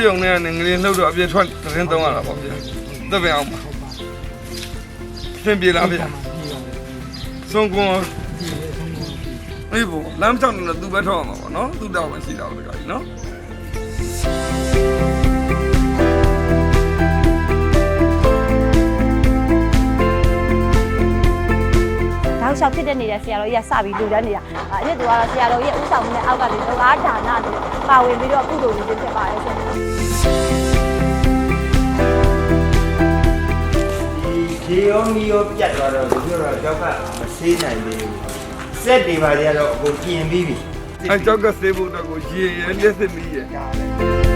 ဆေးရုံနဲ့ငလေးလှုပ်တော့အပြည့်ထွက်သတင်းသုံးရတာပေါ့ဗျာသက်ပင်အောင်ပါသင်ပြေလားဗျာဆုံးကွန်အေးဘောလမ်းချောင်းနဲ့သူပဲထောက်အောင်ပါပေါ့နော်သူတောက်မှရှိတာတကကြီးနော်တောက်လျှောက်ဖြစ်တဲ့နေတဲ့ဆရာတော်ကြီးကစပြီးလူတန်းနေတာအစ်တူကတော့ဆရာတော်ကြီးရဲ့ဥဆောင်မှုနဲ့အောက်ကနေလောကဒါနတွေ ပါဝင်ပြီးတော့ကုသိုလ်ကြီးဖြစ်ပါတယ်ရှင်ဒီရေရောမီရောပြတ်သွားတော့ဒီလိုတော့ကြောက်ကမဆေးနိုင်သေးဘူးစက်တွေပါတွေကတော့အကုန်ပြင်ပြီးပြီအဲကြောက်ကဆေးဖို့တော့ကိုရေရဲလက်စစ်မီးရဲ့ဒါလည်း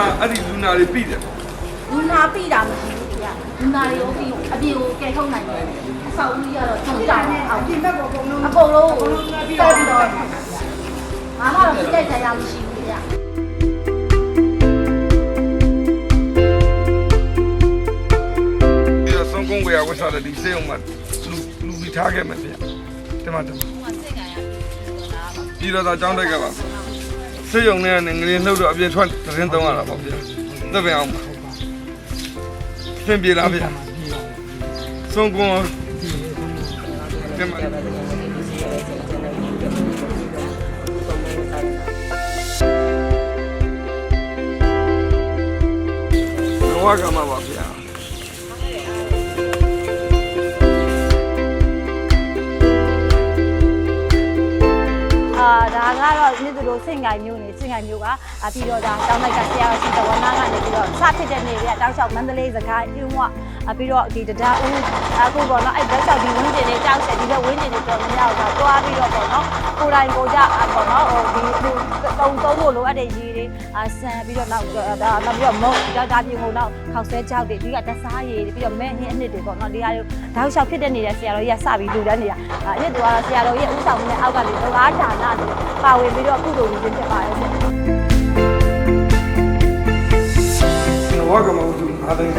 မှာအဲ့ဒီလူနာတွေပြည်တယ်ပေါ့လူနာပြတာမရှိဘူးခင်ဗျလူနာတွေရောပြီးအပြင်ကိုကယ်ထုတ်နိုင်တယ်အဆောက်အဦကြီးကတော့ထုံကြတယ်အောင်ပြင်ဘက်ကအကုန်လုံးအကုန်လုံးကိုတက်ပြီးတော့ဘာမှတော့ပြည့်တဲ့ဆရာမရှိဘူးခင်ဗျပြီးတော့ဆုံးကုန်းဝေယဝတ်စားတဲ့ဒီဆေးရုံမှာလူလူပြီးထားခဲ့မယ်ဗျာဒီမှာတမပြီးတော့တော့ကြောင်းတိုက်ကပါ ဆေးရုံနဲ့ငလေးလှုပ်တော့အပြည့်ထွက်သတင်းသုံးရတာပေါ့ဗျာသက်ပင်အောင်ပါသင်ပြေလားဗျာဆုံးကွန်ဒီမှာလောကမှာပါဗျာ အာဒါကတော့မြစ်သူတို့စင်ကိုင်မျိုးနေစင်ကိုင်မျိုးကအပြီးတော့ဒါတောင်းလိုက်ကဆရာတော်ရှိတော်နာကနေပြီးတော့ စဖြစ်တဲ့နေ့ကတောက်လျှောက်မန္တလေးစကိုင်းအင်းဝအပြီးတော့ဒီတရားဦးအခုပေါ့နော်အဲ့တောက်လျှောက်ဒီဝင်းကျင်လေးတောက်ဆက်ဒီဘက်ဝင်းကျင်လေးတော်များများကသွားပြီးတော့ပေါ့နော်ကိုယ်တိုင်ကိုကြပေါ့နော်ဟိုဒီတုံသုံးဖို့လိုအပ်တဲ့ရည်တွေအဆန်ပြီးတော့နောက်ဒါနောက်ပြီးတော့မုတ်ဒါဒါပြင်ကိုနောက်ခောက်ဆွဲကြောက်တွေဒီကတစားရည်ပြီးတော့မဲ့ဟင်းအနှစ်တွေပေါ့နော်ဒီဟာတွေတောက်လျှောက်ဖြစ်တဲ့နေတဲ့ဆရာတော်ကြီးကစပြီးလူတန်းနေတာအဲ့ဒီကတော့ဆရာတော်ကြီးရဲ့ဥဆောင်မှုနဲ့အောက်ကနေလောကဒါနတွေပါဝင်ပြီးတော့ကုသိုလ်ကြီးဖြစ်ပါတယ်ရှ င်လောကမှာသူအားသိတ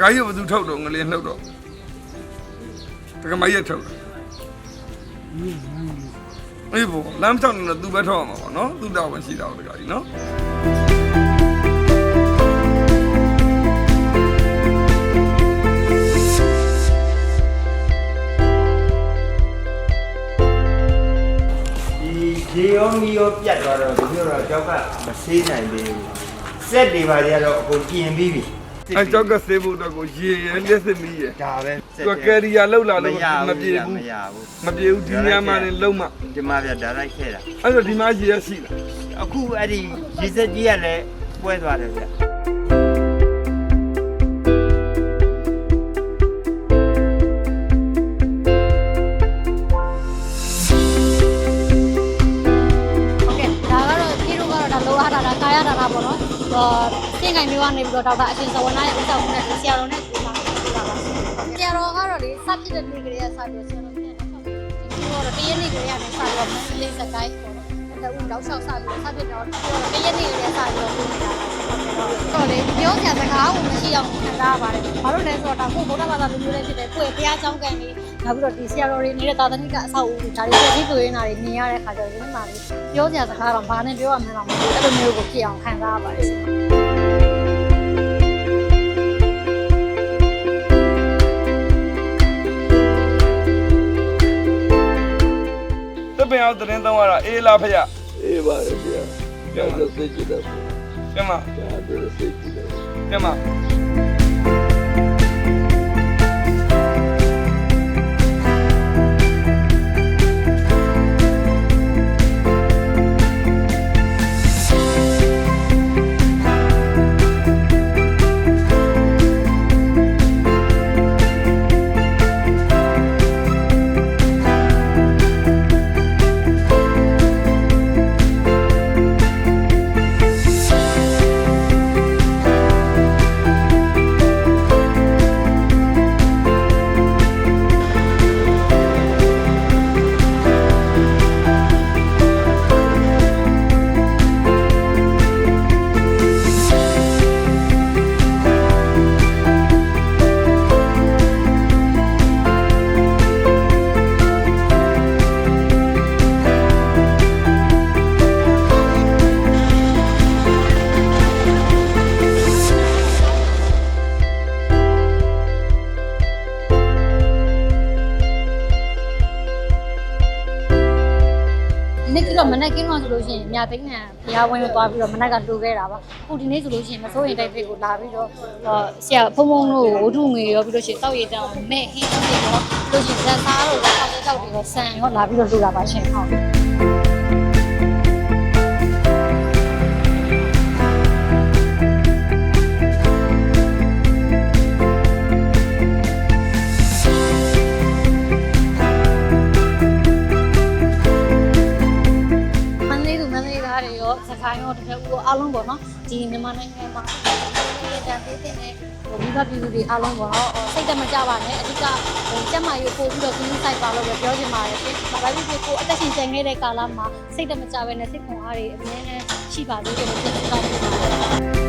ခါကြီးဘသူထုတ်တော့ငလေးနှုတ်တော့တခါမကြီးထုတ်တယ်အေးဘောလမ်းချောင်းနဲ့သူပဲထောက်အောင်ပါပေါ့နော်သူတောက်မှရှိတာတခါကြီးနော် ရေရောမီရောပြတ်သွားတော့ဒီလိုတော့ကြောက်ကမဆေးနိုင်သေးဘူးစက်တွေပါတွေကတော့အကုန်ပြင်ပြီးပြီအဲကြောက်ကဆေးဖို့တော့ကိုရေရဲလက်စစ်မီးရဲ့ဒါပဲသူကယ်ရီယာလောက်လာလို့မပြေဘူးမရဘူးမပြေဘူးဒီညမှာနေလုံးမဒီမှာပြဒါလိုက်ခဲ့တာအဲ့တော့ဒီမှာရေရရှိတာအခုအဲ့ဒီရေစက်ကြီးကလည်းပွဲသွားတယ်ဗျ သင်္ကိုင်မျိုးကနေပြီးတော့ဒေါက်တာအရှင်သဝနာရဲ့ဥစ္စာမှုနဲ့ဆရာတော်နဲ့ဒီမှာပြတာပါဆရာတော်ကတော့လေစဖြစ်တဲ့နေ့ကလေးကစပြီးဆရာတော်ပြန်တော့ဒီတော့တရက်နေ့ကလေးကနေစပြီးတော့မင်းလေးစကိုင်းပေါ့နော်တူတော့ဆောက်စပြီးစဖြစ်တော့တရက်နေ့ကလေးစပြီးတော့ပြင်နေတာပါတော့လေပြောစရာစကားကိုမရှိအောင်ခံစားရပါတယ်ဘာလို့လဲဆိုတော့ဒါကိုဗုဒ္ဓဘာသာလူမျိုးလေးဖြစ်တဲ့ကိုယ့်ရဲ့ဘုရားကျောင်းကန်လေးနောက်ပြီးတော့ဒီဆရာတော်တွေနေတဲ့သာသနိကအဆောက်အဦတွေဒါတွေပြည်သူတွေနာတွေမြင်ရတဲ့ခါကျတော့ဒီမှာလေပြောစရာစကားတော့ဘာနဲ့ပြောရမလဲတော့မသိဘူးအဲ့လိုမျိုးကိုဖြစ်အောင်ခံစားရပါတယ် တပင်အောင်သတင်းသုံးရတာအေးလားဖရအေးပါရဲ့ဗျာကျောင်းတော့သိကြတယ်ကျမကျောင်းတော့သိကြတယ်ကျမ နေ့ကတော့မနက်ကင်းတော့ဆိုလို့ရှိရင်မြသိန်းနဲ့ဘုရားဝင်းကိုသွားပြီးတော့မနက်ကလူခဲ့တာပါခုဒီနေ့ဆိုလို့ရှိရင်မစိုးရင်တိုက်ဖိတ်ကိုလာပြီးတော့ဆရာဖုံဖုံတို့ဝုထုငွေရောပြီးလို့ရှိရင်တောက်ရည်တောင်းမဲ့ဟင်းတွေရောပြီးလို့ရှိရင်ဇက်သားတို့တောက်တဲ့တောက်တွေရောဆန်ရောလာပြီးတော့လူတာပါရှင်ဟုတ် သားတွေရောစကိုင်းရောတစ်ဖက်ဦးရောအားလုံးပေါ့နော်ဒီမြန်မာနိုင်ငံမှာဒီတန်သေးတဲ့ဟိုမိဘပြည်သူတွေအားလုံးပေါ့နော်စိတ်တမကြပါနဲ့အဓိကဟိုကျက်မာရေးပို့ပြီးတော့គင်းဆိုင်ပါလို့ပဲပြောချင်ပါတယ်ရှင်။ဘာပဲဖြစ်ဖြစ်ကိုအသက်ရှင်ကျန်ခဲ့တဲ့ကာလမှာစိတ်တမကြဘဲနဲ့စိတ်ခွန်အားတွေအများနဲ့ရှိပါသေးတယ်လို့ပြောချင်ပါတယ်